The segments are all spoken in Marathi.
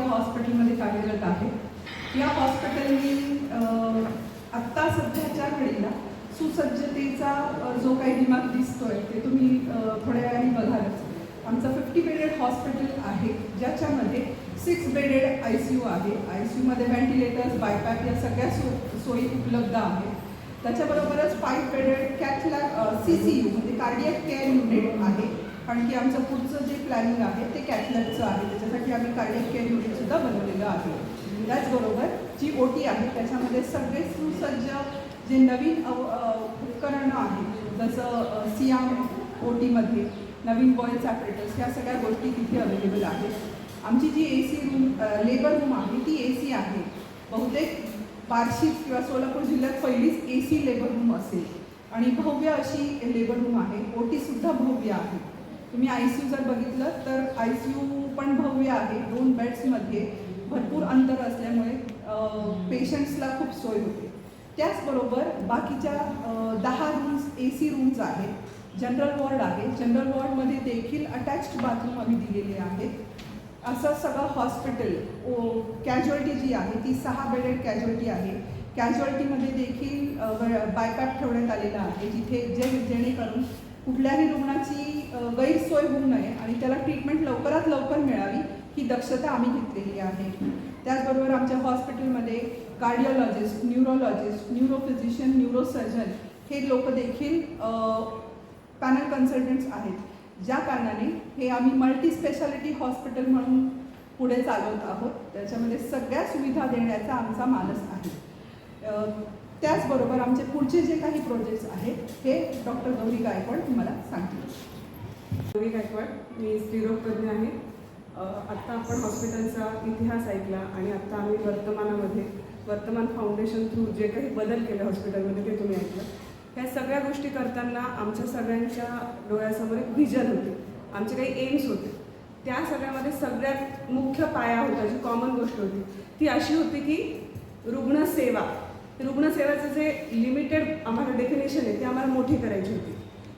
या हॉस्पिटलमध्ये कार्यरत आहे. या हॉस्पिटलनी आत्ता सध्याच्या घडीला सुसज्जतेचा जो काही दिमाग दिसतोय ते तुम्ही थोड्या वेळाने बघालच. आमचं फिफ्टी बेडेड हॉस्पिटल आहे ज्याच्यामध्ये six bedded I C U आहे. आय सी यूमध्ये व्हेंटिलेटर्स बायपॅक या सगळ्या सो सोयी उपलब्ध आहे त्याच्याबरोबरच फाईव्ह बेडेड कॅथला सी सी यू म्हणजे कार्डियक केअर युनिट आहे. कारण की आमचं पुढचं जे प्लॅनिंग आहे ते कॅटलॉगचं आहे. त्याच्यासाठी आम्ही कार्डियक केअर युनिटसुद्धा बनवलेलं आहे. त्याचबरोबर जी ओ टी आहे त्याच्यामध्ये सगळे सुसज्ज जे नवीन अव उपकरणं आहेत जसं सियाम ओ टीमध्ये नवीन बॉईल ऑपरेटर्स ह्या सगळ्या गोष्टी तिथे अवेलेबल आहेत. आमची जी A C room labour room आहे ती ए सी आहे. बहुतेक बार्शी किंवा सोलापूर जिल्ह्यात पहिलीच ए सी लेबर रूम असेल. आणि भव्य अशी लेबर रूम आहे. ओ टीसुद्धा भव्य आहे. तुम्ही आय सी यू जर बघितलं तर आय सी यू पण भव्य आहे दोन बेड्समध्ये भरपूर अंतर असल्यामुळे पेशंट्सला खूप सोय होते. त्याचबरोबर बाकीच्या दहा रूम्स ए सी रूम्स आहेत. जनरल वॉर्ड आहे. जनरल वॉर्डमध्ये देखील अटॅच्ड बाथरूम आम्ही दिलेले आहेत. असं सगळं हॉस्पिटल ओ कॅज्युअल्टी जी आहे ती सहा बेडेड कॅज्युअल्टी आहे. कॅज्युअल्टीमध्ये देखील बायपॅप ठेवण्यात आलेला आहे जिथे जे जेणेकरून कुठल्याही रुग्णाची गैरसोय होऊ नये आणि त्याला ट्रीटमेंट लवकरात लवकर मिळावी ही दक्षता आम्ही घेतलेली आहे. त्याचबरोबर आमच्या हॉस्पिटलमध्ये कार्डिओलॉजिस्ट न्यूरोलॉजिस्ट न्यूरोफिजिशियन न्यूरोसर्जन हे लोक देखील पॅनल कन्सल्टंट्स आहेत. ज्या कारणाने हे आम्ही मल्टी स्पेशालिटी हॉस्पिटल म्हणून पुढे चालवत आहोत. त्याच्यामध्ये सगळ्या सुविधा देण्याचा आमचा मानस आहे. त्याचबरोबर आमचे पुढचे जे काही प्रोजेक्ट्स आहेत हे डॉक्टर गौरी गायकवाड तुम्हाला सांगतील. गौरी गायकवाड मी स्त्रीरोगतज्ञ आहे. आत्ता आपण हॉस्पिटलचा इतिहास ऐकला आणि आत्ता आम्ही वर्तमानामध्ये वर्तमान फाउंडेशन थ्रू जे काही बदल केले हॉस्पिटलमध्ये ते तुम्ही ऐकलं. ह्या सगळ्या गोष्टी करताना आमच्या सगळ्यांच्या डोळ्यासमोर एक व्हिजन होते. आमचे काही एम्स होते. त्या सगळ्यामध्ये सगळ्यात मुख्य पाया होता जी कॉमन गोष्ट होती ती अशी होती की रुग्णसेवा. रुग्णसेवाचं जे लिमिटेड आम्हाला डेफिनेशन आहे ते आम्हाला मोठी करायची होती.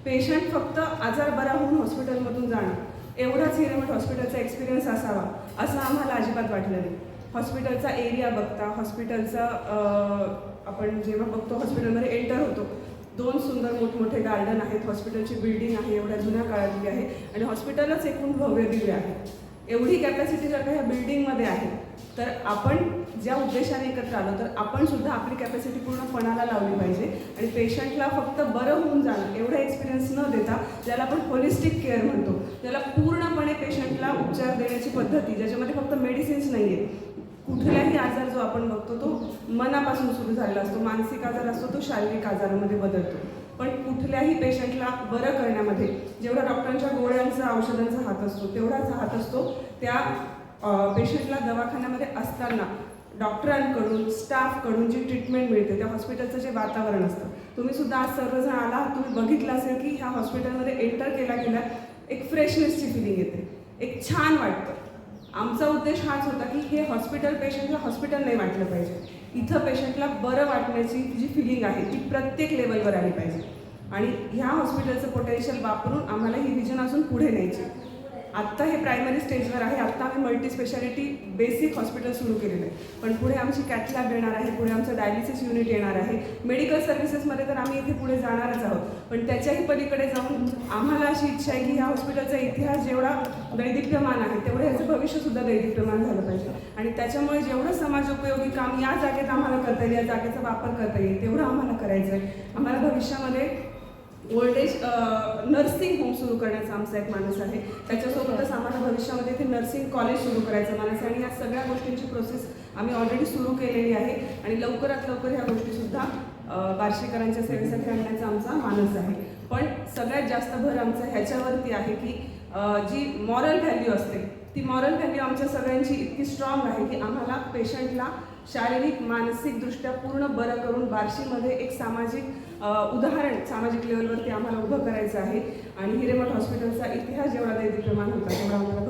पेशंट फक्त आजार बरा होऊन हॉस्पिटलमधून जाणं. एवढाच हिरमट हॉस्पिटलचा एक्सपिरियन्स असावा असं आम्हाला अजिबात वाटलं नाही. हॉस्पिटलचा एरिया बघता हॉस्पिटलचा आपण जेव्हा बघतो हॉस्पिटलमध्ये एंटर होतो दोन सुंदर मोठमोठे गार्डन आहेत हॉस्पिटलची बिल्डिंग आहे एवढ्या जुन्या काळातली आहे आणि हॉस्पिटलच एकूण भव्य दिव्य आहे. एवढी कॅपॅसिटी जर का ह्या बिल्डिंगमध्ये आहे तर आपण ज्या उद्देशाने एकत्र आलो तर आपण सुद्धा आपली कॅपॅसिटी पूर्णपणाला लावली पाहिजे? आणि पेशंटला फक्त बरं होऊन जाणं एवढा एक्सपिरियन्स न देता ज्याला आपण होलिस्टिक केअर म्हणतो ज्याला पूर्णपणे पेशंटला उपचार देण्याची पद्धती ज्याच्यामध्ये फक्त मेडिसिन्स नाही आहे कुठलाही आजार जो आपण बघतो तो मनापासून सुरू झालेला असतो मानसिक आजार असतो तो शारीरिक आजारामध्ये बदलतो. पण कुठल्याही पेशंटला बरं करण्यामध्ये जेवढा डॉक्टरांच्या गोळ्यांचा औषधांचा हात असतो तेवढाच हात असतो त्या पेशंटला दवाखान्यामध्ये असताना डॉक्टरांकडून स्टाफकडून जी ट्रीटमेंट मिळते त्या हॉस्पिटलचं जे वातावरण असतं. तुम्ही सुद्धा आज सर्वजण आला तुम्ही बघितलं असेल की ह्या हॉस्पिटलमध्ये एंटर केला गेला एक फ्रेशनेसची फिलिंग येते. एक छान वाटतं. आमचा उद्देश हाच होता की हे हॉस्पिटल पेशंटला हॉस्पिटल नाही वाटलं पाहिजे. इथं पेशंटला बरं वाटण्याची जी फिलिंग आहे ती प्रत्येक लेवलवर आली पाहिजे. आणि ह्या हॉस्पिटलचं पोटेन्शियल वापरून आम्हाला ही विजन अजून पुढे न्यायची आत्ता हे प्रायमरी स्टेजवर आहे. आत्ता आम्ही मल्टी स्पेशालिटी बेसिक हॉस्पिटल सुरू केलेलं आहे. पण पुढे आमची कॅथलॅब येणार आहे. पुढे आमचं डायलिसिस युनिट येणार आहे. मेडिकल सर्व्हिसेसमध्ये तर आम्ही इथे पुढे जाणारच आहोत. पण त्याच्याही पलीकडे जाऊन आम्हाला अशी इच्छा आहे की ह्या हॉस्पिटलचा इतिहास जेवढा दैदिप्यमान आहे तेवढं ह्याचं भविष्यसुद्धा दैदिप्यमान झालं पाहिजे. आणि त्याच्यामुळे जेवढं समाजोपयोगी काम या जागेत आम्हाला करता येईल या जागेचा वापर करता येईल तेवढं आम्हाला करायचं आहे आम्हाला भविष्यामध्ये ओल्ड एज नर्सिंग होम सुरू करण्याचा आमचा एक मानस आहे. त्याच्यासोबतच आम्हाला भविष्यामध्ये ते नर्सिंग कॉलेज सुरू करायचं मानस आहे आणि या सगळ्या गोष्टींची प्रोसेस आम्ही ऑलरेडी सुरू केलेली आहे आणि लवकरात लवकर ह्या गोष्टीसुद्धा अ, बार्शीकरांच्या सेवेसाठी आणण्याचा आमचा मानस आहे. पण सगळ्यात जास्त भर आमचा ह्याच्यावरती आहे की जी मॉरल व्हॅल्यू असते ती मॉरल व्हॅल्यू आमच्या सगळ्यांची इतकी स्ट्रॉंग आहे की आम्हाला पेशंटला शारीरिक मानसिकदृष्ट्या पूर्ण बरं करून बार्शीमध्ये एक सामाजिक उदाहरण सामाजिक लेवलवरती आम्हाला उभं करायचं आहे. आणि हिरेमठ हॉस्पिटलचा इतिहास जेवढा दैदिप्यमान होता तेवढा आम्हाला